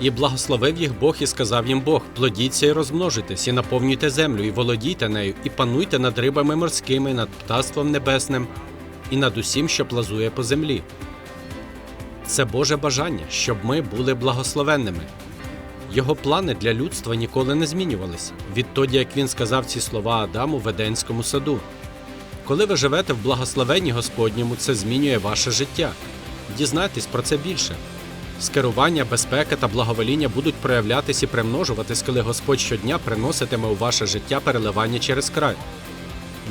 І благословив їх Бог і сказав їм Бог: плодіться і розмножитесь, і наповнюйте землю, і володійте нею, і пануйте над рибами морськими, над птаством небесним, і над усім, що плазує по землі. Це Боже бажання, щоб ми були благословенними. Його плани для людства ніколи не змінювалися відтоді, як він сказав ці слова Адаму в Еденському саду. Коли ви живете в благословенні Господньому, це змінює ваше життя. Дізнайтесь про це більше. Скерування, безпека та благовоління будуть проявлятись і примножуватись, коли Господь щодня приноситиме у ваше життя переливання через край.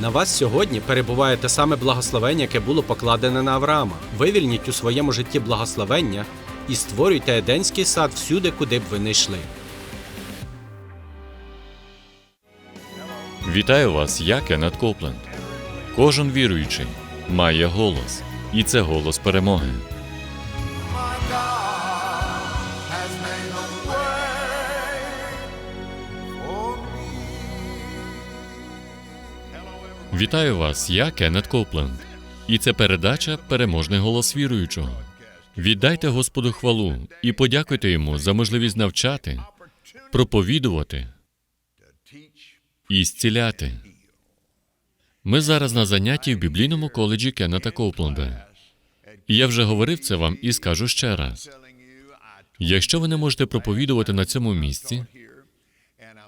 На вас сьогодні перебуває те саме благословення, яке було покладене на Авраама. Вивільніть у своєму житті благословення і створюйте Еденський сад всюди, куди б ви не йшли. Вітаю вас, я Кеннет Копленд. Кожен віруючий має голос, і це голос перемоги. Вітаю вас, я Кеннет Копленд. І це передача Переможний голос віруючого. Віддайте Господу хвалу і подякуйте йому за можливість навчати, проповідувати і зціляти. Ми зараз на занятті в біблійному коледжі Кеннета Копленда. І я вже говорив це вам і скажу ще раз. Якщо ви не можете проповідувати на цьому місці,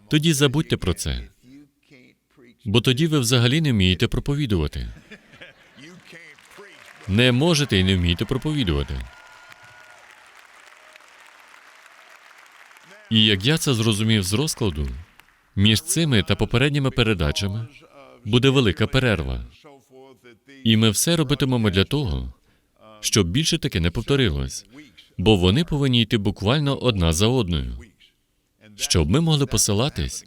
тоді забудьте про це. Бо тоді ви взагалі не вмієте проповідувати. Не можете і не вмієте проповідувати. І як я це зрозумів з розкладу, між цими та попередніми передачами буде велика перерва. І ми все робитимемо для того, щоб більше таке не повторилось, бо вони повинні йти буквально одна за одною, щоб ми могли посилатись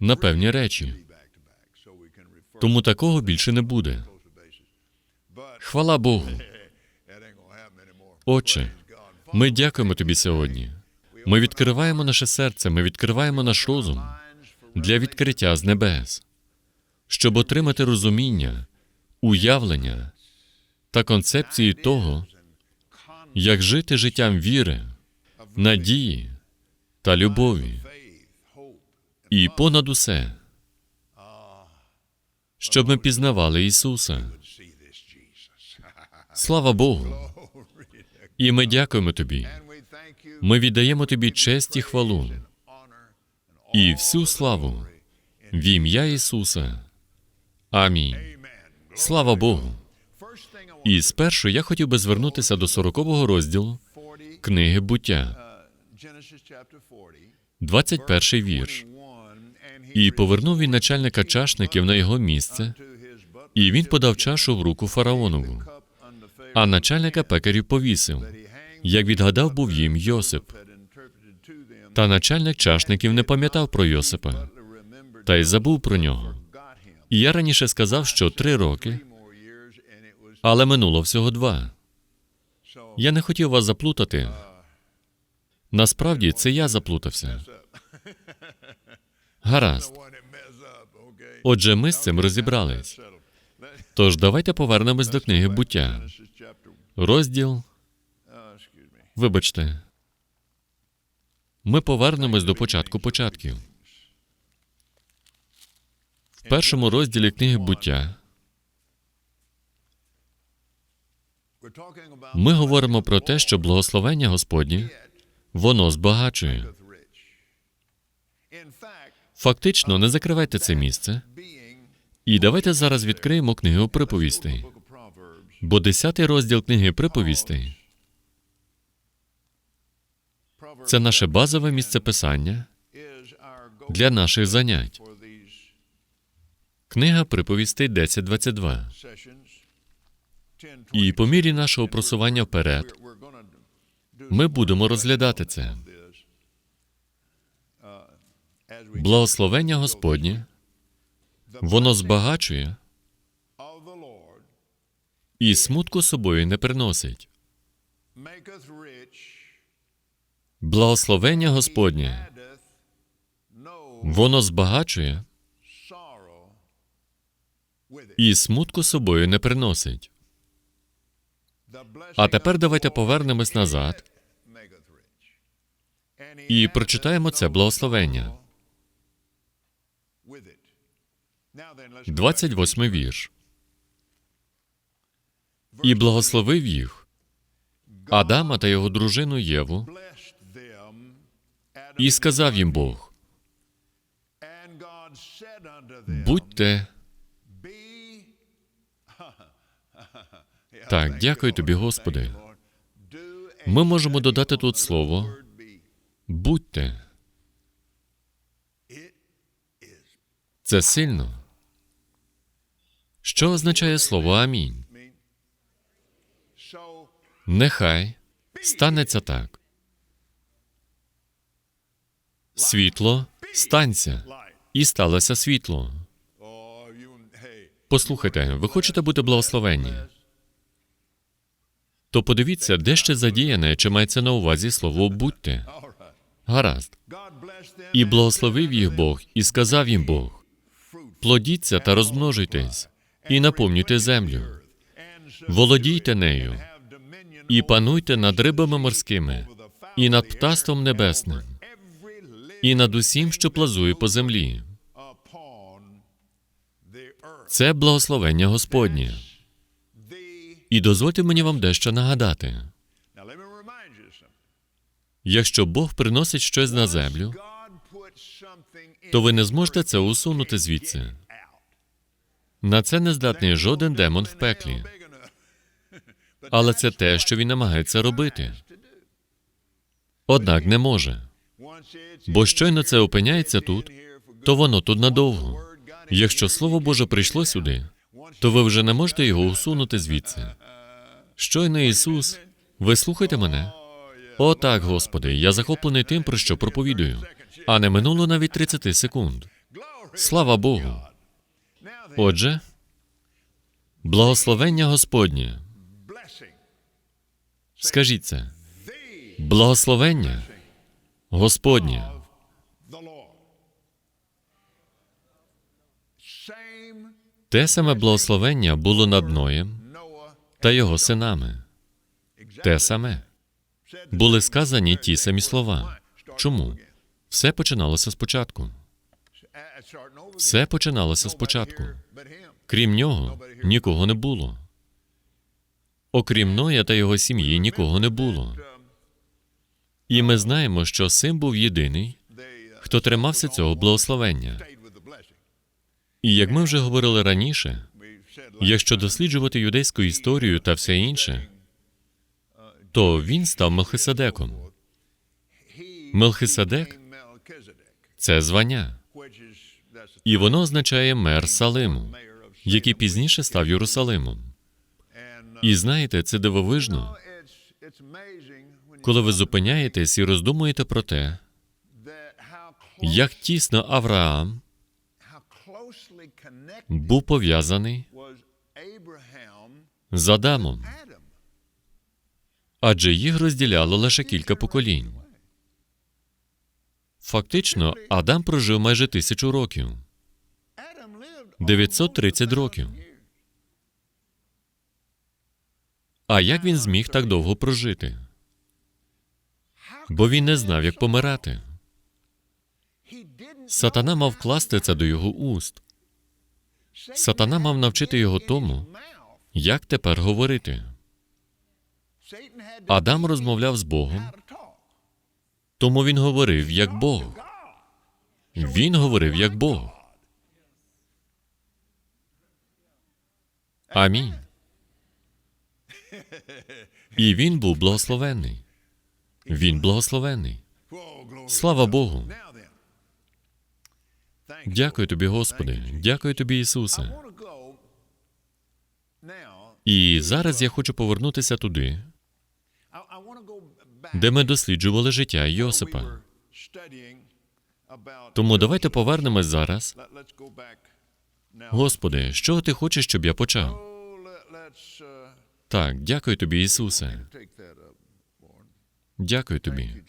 на певні речі. Тому такого більше не буде. Хвала Богу. Отче, ми дякуємо тобі сьогодні. Ми відкриваємо наше серце, ми відкриваємо наш розум для відкриття з небес, щоб отримати розуміння, уявлення та концепції того, як жити життям віри, надії та любові. І понад усе, щоб ми пізнавали Ісуса. Слава Богу! І ми дякуємо Тобі. Ми віддаємо Тобі честь і хвалу і всю славу в ім'я Ісуса. Амінь. Слава Богу. І спершу я хотів би звернутися до 40-го розділу книги буття, 21 вірш. І повернув він начальника чашників на його місце, і він подав чашу в руку фараонову, а начальника пекарів повісив, як відгадав був їм Йосип. Та начальник чашників не пам'ятав про Йосипа, та й забув про нього. І я раніше сказав, що три роки, але минуло всього два. Я не хотів вас заплутати. Насправді це я заплутався. Гаразд. Отже, ми з цим розібрались. Тож давайте повернемось до книги буття. Розділ. Вибачте. Ми повернемось до початку початків. В першому розділі книги буття ми говоримо про те, що благословення Господнє воно збагачує. Фактично, не закривайте це місце. І давайте зараз відкриємо книгу приповістей. Бо десятий розділ книги приповістей це наше базове місце писання для наших занять. Книга приповістей 10.22. І по мірі нашого просування вперед ми будемо розглядати це. Благословення Господнє, воно збагачує і смутку собою не приносить. Благословення Господнє, воно збагачує і смутку собою не приносить. А тепер давайте повернемось назад І прочитаємо це благословення. 28 вірш. І благословив їх Адама та його дружину Єву, і сказав їм Бог: будьте так, дякую тобі, Господи. Ми можемо додати тут слово будьте. Це сильно. Що означає слово амінь? Нехай станеться так. Світло станься. І сталося світло. Послухайте, ви хочете бути благословенні? То подивіться, де ще задіяне, чи мається на увазі слово будьте. Гаразд. І благословив їх Бог, і сказав їм Бог: плодіться та розмножуйтесь, і наповнюйте землю, володійте нею, і пануйте над рибами морськими, і над птаством небесним, і над усім, що плазує по землі. Це благословення Господнє. І дозвольте мені вам дещо нагадати: якщо Бог приносить щось на землю, то ви не зможете це усунути звідси. На це не здатний жоден демон в пеклі. Але це те, що він намагається робити. Однак не може. Бо щойно це опиняється тут, то воно тут надовго. Якщо Слово Боже прийшло сюди, то ви вже не можете його усунути звідси. Щойно Ісус, ви слухайте мене? О, так, Господи, я захоплений тим, про що проповідую, а не минуло навіть 30 секунд. Слава Богу. Отже, благословення Господнє. Скажіть це. Благословення Господнє. Те саме благословення було над Ноєм та його синами. Те саме. Були сказані ті самі слова. Чому? Все починалося спочатку. Все починалося спочатку. Крім нього, нікого не було. Окрім Ноя та його сім'ї, нікого не було. І ми знаємо, що син був єдиний, хто тримався цього благословення. І як ми вже говорили раніше, якщо досліджувати юдейську історію та все інше, то він став Мелхиседеком. Мелхиседек це звання, і воно означає мер Салиму, який пізніше став Єрусалимом. І знаєте, це дивовижно, коли ви зупиняєтесь і роздумуєте про те, як тісно Авраам був пов'язаний з Адамом, адже їх розділяло лише кілька поколінь. Фактично, Адам прожив майже тисячу років 930 років. А як він зміг так довго прожити? Бо він не знав, як помирати. Сатана мав вкласти це до його уст. Сатана мав навчити його тому, як тепер говорити. Адам розмовляв з Богом, тому він говорив як Бог. Він говорив як Бог. Амінь. І він був благословенний. Він благословенний. Слава Богу. Дякую тобі, Господи. Дякую тобі, Ісусе. І зараз я хочу повернутися туди, де ми досліджували життя Йосипа. Тому давайте повернемось зараз. Господи, що ти хочеш, щоб я почав? Так, дякую тобі, Ісусе. Дякую тобі.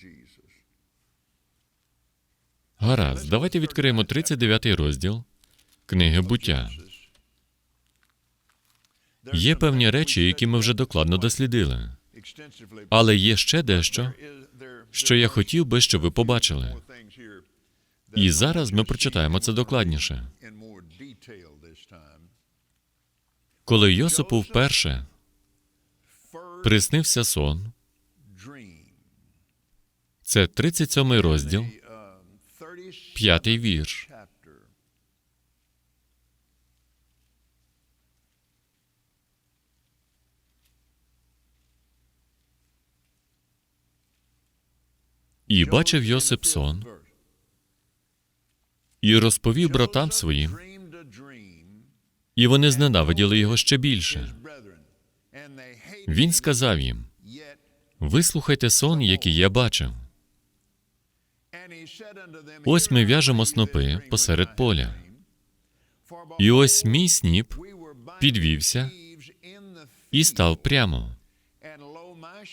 Гаразд, давайте відкриємо 39 розділ книги буття. Є певні речі, які ми вже докладно дослідили, але є ще дещо, що я хотів би, щоб ви побачили. І зараз ми прочитаємо це докладніше. Коли Йосипу вперше приснився сон, це 37 розділ, п'ятий вірш. І бачив Йосип сон, і розповів братам своїм, і вони зненавиділи його ще більше. Він сказав їм: Вислухайте сон, який я бачив. Ось ми в'яжемо снопи посеред поля. І ось мій сніп підвівся і став прямо.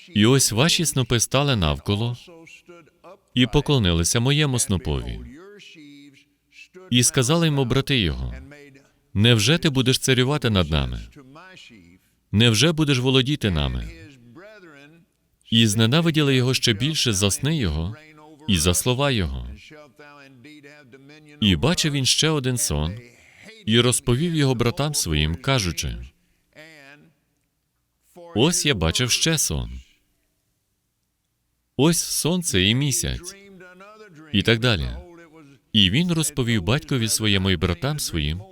І ось ваші снопи стали навколо і поклонилися моєму снопові. І сказали йому брати його: Невже ти будеш царювати над нами? Невже будеш володіти нами? І зненавиділи його ще більше за сни його і за слова його. І бачив він ще один сон, і розповів його братам своїм, кажучи: Ось я бачив ще сон. Ось сонце і місяць, і так далі. І він розповів батькові своєму і братам своїм,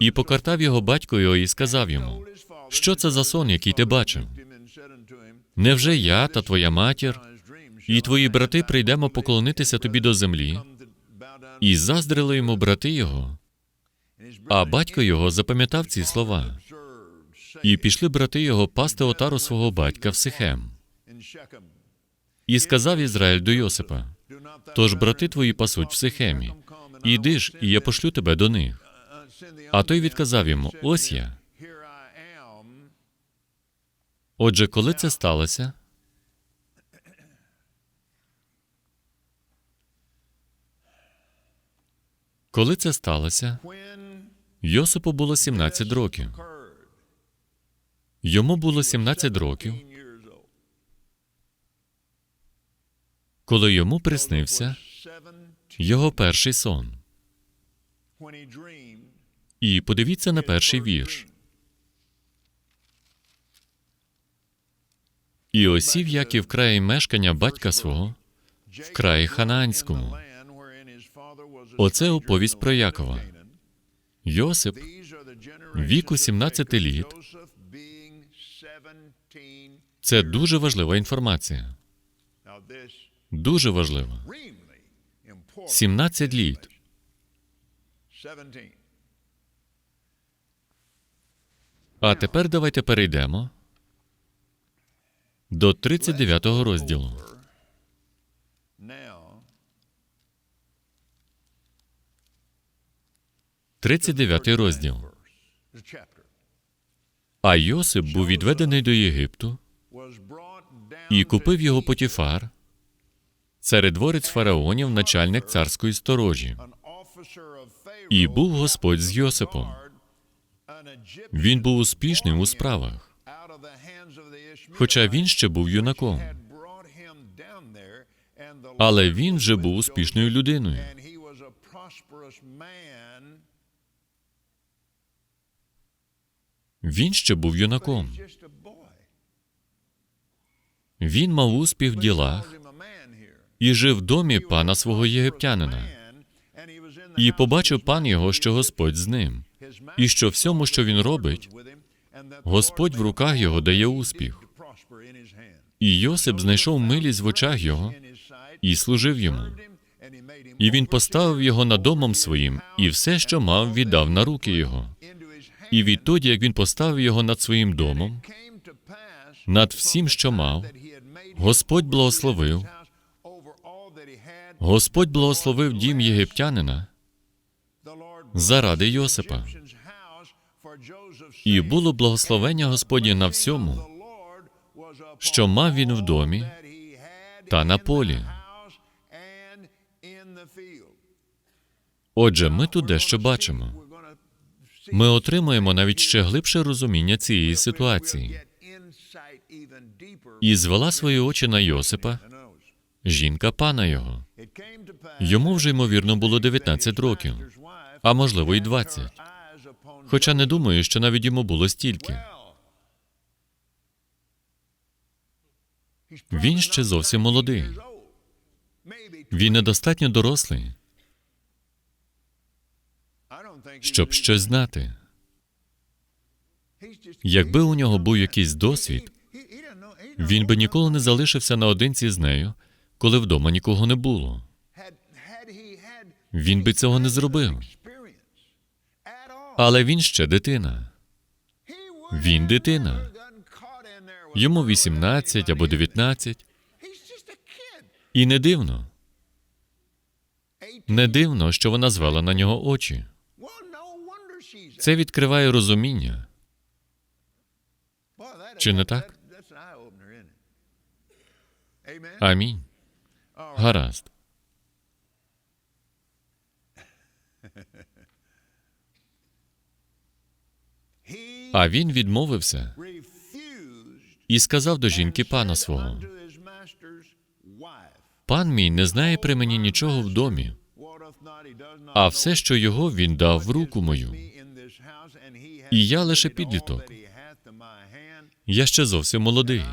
і покартав його батько його і сказав йому: Що це за сон, який ти бачив? Невже я та твоя матір і твої брати прийдемо поклонитися тобі до землі? І заздрили йому брати його, а батько його запам'ятав ці слова. І пішли брати його пасти отару свого батька в Сихем. І сказав Ізраїль до Йосипа: Тож брати твої пасуть в Сихемі. Іди ж, і я пошлю тебе до них. А той відказав йому: Ось я. Отже, коли це сталося, коли це сталося, Йосипу було 17 років. Йому було 17 років, коли йому приснився його перший сон. І подивіться на перший вірш. І осів Яків в краї мешкання батька свого в краї Ханаанському. Оце оповість про Якова. Йосип віку 17 літ. Це дуже важлива інформація. Дуже важлива. 17 літ. А тепер давайте перейдемо до 39 розділу. – 39 розділ. А Йосип був відведений до Єгипту і купив його Потіфар, царедворець фараонів, начальник царської сторожі. І був Господь з Йосипом. Він був успішним у справах, хоча він ще був юнаком. Але він вже був успішною людиною. Він ще був юнаком. Він мав успіх в ділах і жив в домі пана свого єгиптянина. І побачив пан його, що Господь з ним, і що всьому, що він робить, Господь в руках його дає успіх. І Йосип знайшов милість в очах його і служив йому. І він поставив його над домом своїм, і все, що мав, віддав на руки його. І відтоді, як він поставив його над своїм домом, над всім, що мав, Господь благословив. Господь благословив дім єгиптянина заради Йосипа. І було благословення Господнє на всьому, що мав він в домі та на полі. Отже, ми тут дещо бачимо. Ми отримуємо навіть ще глибше розуміння цієї ситуації. І звела свої очі на Йосипа жінка пана його. Йому вже, ймовірно, було 19 років, а можливо, і 20. Хоча не думаю, що навіть йому було стільки. Він ще зовсім молодий. Він недостатньо дорослий, щоб щось знати. Якби у нього був якийсь досвід, він би ніколи не залишився наодинці з нею, коли вдома нікого не було. Він би цього не зробив. Але він ще дитина. Він дитина. Йому 18 або 19. І не дивно. Не дивно, що вона звела на нього очі. Це відкриває розуміння. Чи не так? Амінь. Гаразд. А він відмовився і сказав до жінки пана свого: Пан мій не знає при мені нічого в домі, а все, що його він дав в руку мою. І я лише підліток. Я ще зовсім молодий.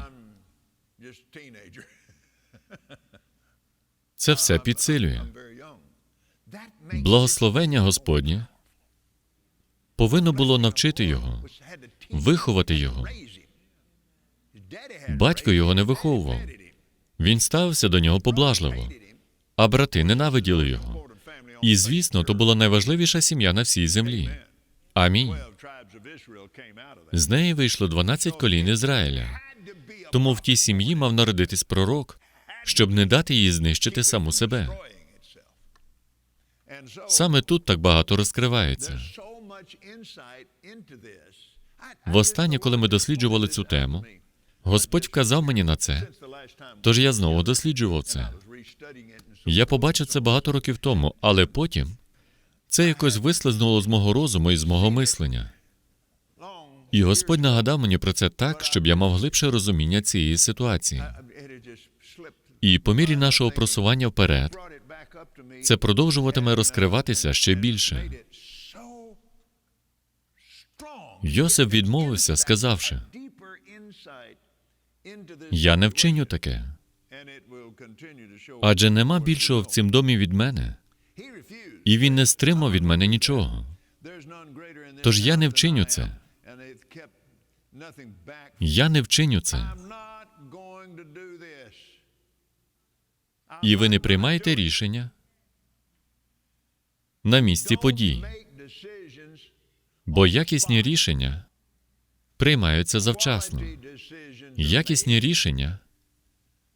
Це все підсилює. Благословення Господнє повинно було навчити його, виховати його. Батько його не виховував. Він ставився до нього поблажливо, а брати ненавиділи його. І, звісно, то була найважливіша сім'я на всій землі. Амінь. З неї вийшло 12 колін Ізраїля. Тому в тій сім'ї мав народитись пророк, щоб не дати їй знищити саму себе. Саме тут так багато розкривається. Востаннє, коли ми досліджували цю тему, Господь вказав мені на це, тож я знову досліджував це. Я побачив це багато років тому, але потім це якось вислизнуло з мого розуму і з мого мислення. І Господь нагадав мені про це так, щоб я мав глибше розуміння цієї ситуації. І по мірі нашого просування вперед, це продовжуватиме розкриватися ще більше. Йосип відмовився, сказавши: Я не вчиню таке, адже нема більшого в цім домі від мене, і він не стримав від мене нічого. Тож я не вчиню це. Я не вчиню це. І ви не приймаєте рішення на місці подій, бо якісні рішення приймаються завчасно. Якісні рішення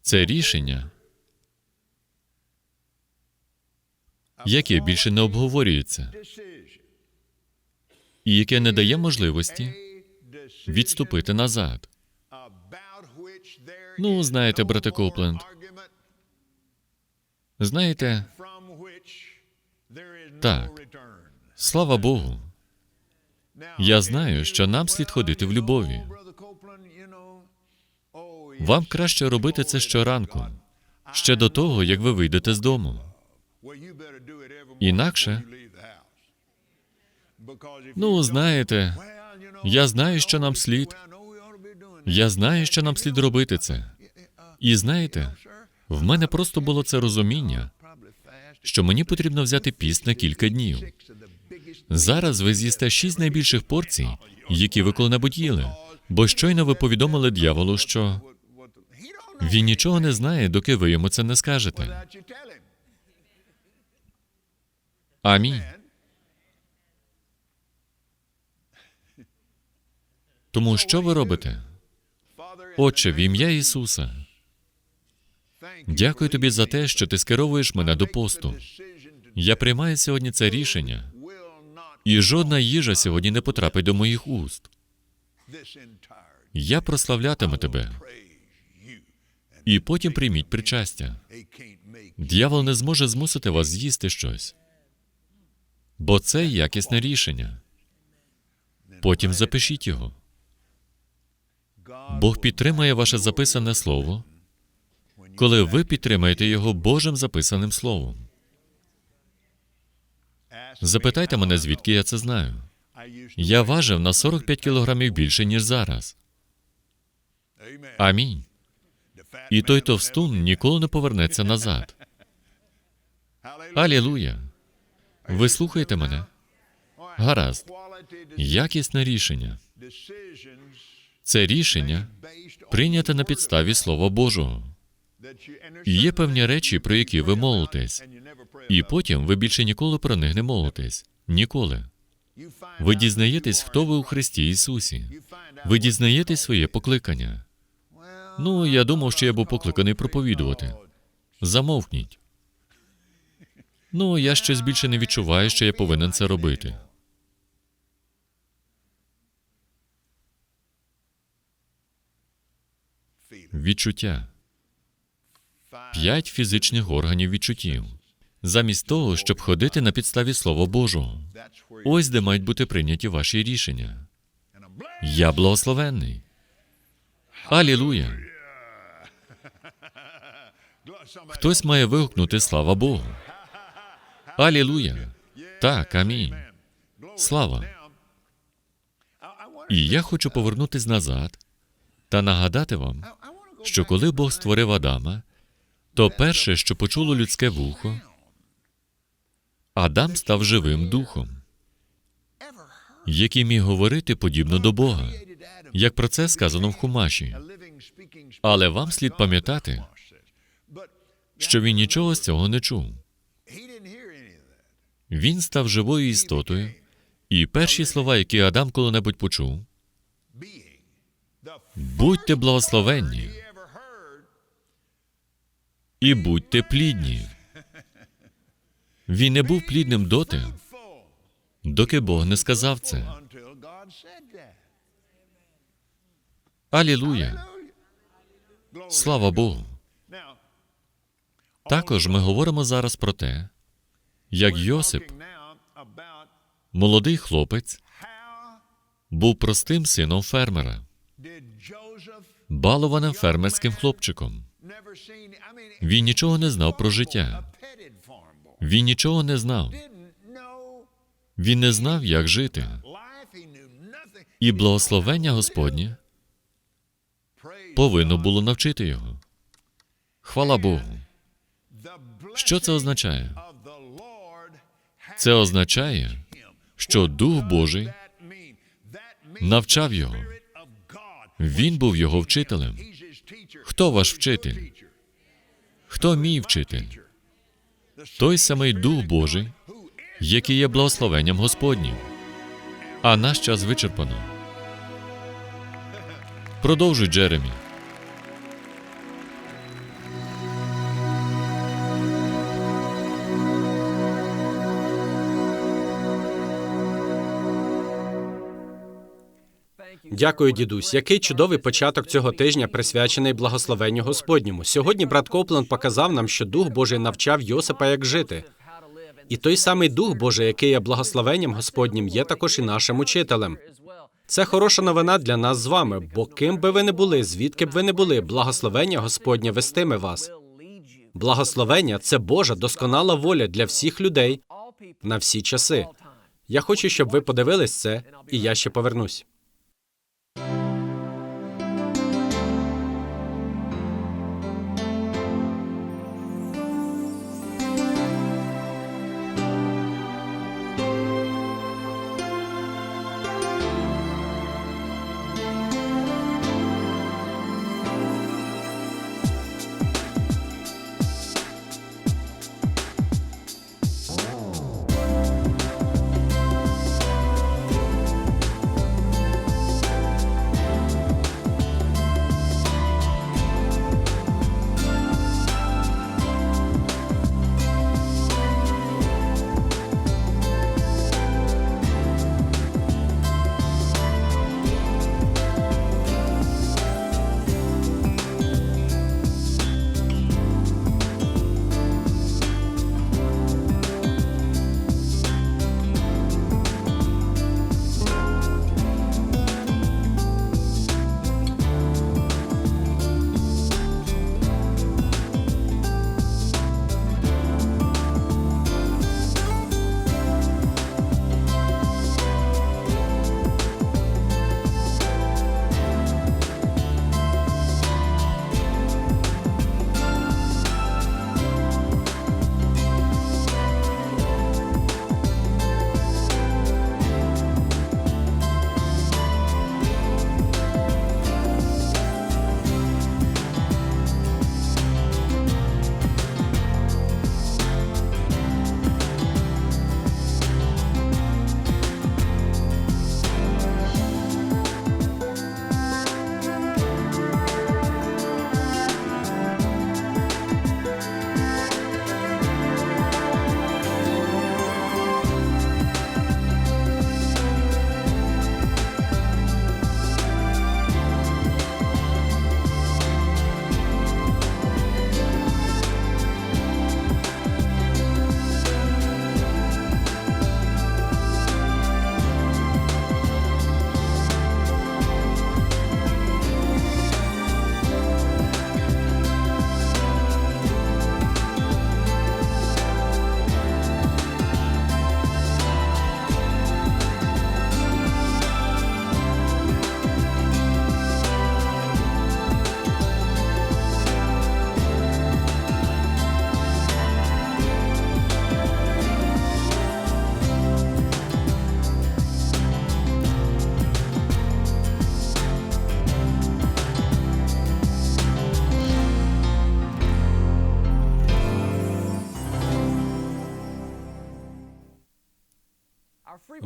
це рішення, яке більше не обговорюється, і яке не дає можливості відступити назад. Ну, знаєте, брате Копленд, знаєте, так, слава Богу. Я знаю, що нам слід ходити в любові. Вам краще робити це щоранку, ще до того, як ви вийдете з дому. Інакше, ну, знаєте, я знаю, що нам слід. Я знаю, що нам слід робити це. І знаєте, в мене просто було це розуміння, що мені потрібно взяти піст на кілька днів. Зараз ви з'їсте шість найбільших порцій, які ви коли-небудь їли, бо щойно ви повідомили дьяволу, що він нічого не знає, доки ви йому це не скажете. Амінь. Тому що ви робите? Отче, в ім'я Ісуса, дякую тобі за те, що ти скеровуєш мене до посту. Я приймаю сьогодні це рішення, і жодна їжа сьогодні не потрапить до моїх уст. Я прославлятиму тебе, і потім прийміть причастя. Д'явол не зможе змусити вас з'їсти щось, бо це якісне рішення. Потім запишіть його. Бог підтримає ваше записане слово, коли ви підтримаєте його Божим записаним словом. Запитайте мене, звідки я це знаю. Я важив на 45 кілограмів більше, ніж зараз. Амінь. І той товстун ніколи не повернеться назад. Алілуя. Ви слухаєте мене? Гаразд. Якісне рішення. Це рішення прийняте на підставі Слова Божого. І є певні речі, про які ви молитесь, і потім ви більше ніколи про них не молитесь. Ніколи. Ви дізнаєтесь, хто ви у Христі Ісусі. Ви дізнаєтесь своє покликання. Ну, я думав, що я був покликаний проповідувати. Замовкніть. Ну, я щось більше не відчуваю, що я повинен це робити. Відчуття. П'ять фізичних органів відчуттів. Замість того, щоб ходити на підставі Слова Божого. Ось де мають бути прийняті ваші рішення. Я благословенний. Алілуя. Хтось має вигукнути слава Богу. Алілуя. Так, амінь. Слава. І я хочу повернутись назад та нагадати вам, що коли Бог створив Адама, то перше, що почуло людське вухо, Адам став живим духом, який міг говорити подібно до Бога, як про це сказано в Хумаші. Але вам слід пам'ятати, що він нічого з цього не чув. Він став живою істотою, і перші слова, які Адам коли-небудь почув, будьте благословенні і будьте плідні. Він не був плідним доти, доки Бог не сказав це. Алілуя! Слава Богу! Також ми говоримо зараз про те, як Йосип, молодий хлопець, був простим сином фермера, балованим фермерським хлопчиком. Він нічого не знав про життя. Він нічого не знав. Він не знав, як жити. І благословення Господнє повинно було навчити його. Хвала Богу. Що це означає? Це означає, що Дух Божий навчав його. Він був його вчителем. Хто ваш вчитель? Хто мій вчитель? Той самий Дух Божий, який є благословенням Господнім. А наш час вичерпано. Продовжуй, Джеремі. Дякую, дідусь. Який чудовий початок цього тижня присвячений благословенню Господньому. Сьогодні брат Копленд показав нам, що Дух Божий навчав Йосипа, як жити. І той самий Дух Божий, який є благословенням Господнім, є також і нашим учителем. Це хороша новина для нас з вами, бо ким би ви не були, звідки б ви не були, благословення Господнє вестиме вас. Благословення це Божа досконала воля для всіх людей на всі часи. Я хочу, щоб ви подивились це, і я ще повернусь.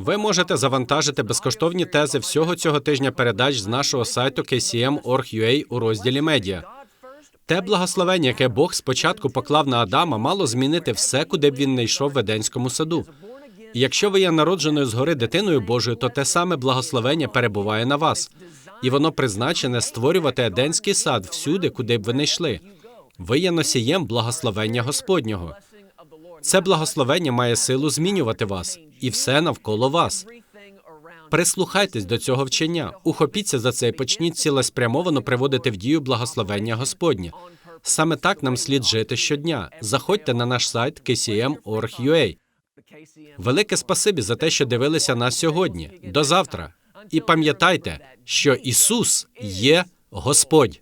Ви можете завантажити безкоштовні тези всього цього тижня передач з нашого сайту kcm.org.ua у розділі медіа. Те благословення, яке Бог спочатку поклав на Адама, мало змінити все, куди б він не йшов в Едемському саду. І якщо ви є народженою згори дитиною Божою, то те саме благословення перебуває на вас, і воно призначене створювати Едемський сад всюди, куди б ви не йшли. Ви є носієм благословення Господнього. Це благословення має силу змінювати вас і все навколо вас. Прислухайтесь до цього вчення, ухопіться за це і почніть цілеспрямовано приводити в дію благословення Господнє. Саме так нам слід жити щодня. Заходьте на наш сайт kcm.org.ua. Велике спасибі за те, що дивилися нас сьогодні. До завтра. І пам'ятайте, що Ісус є Господь.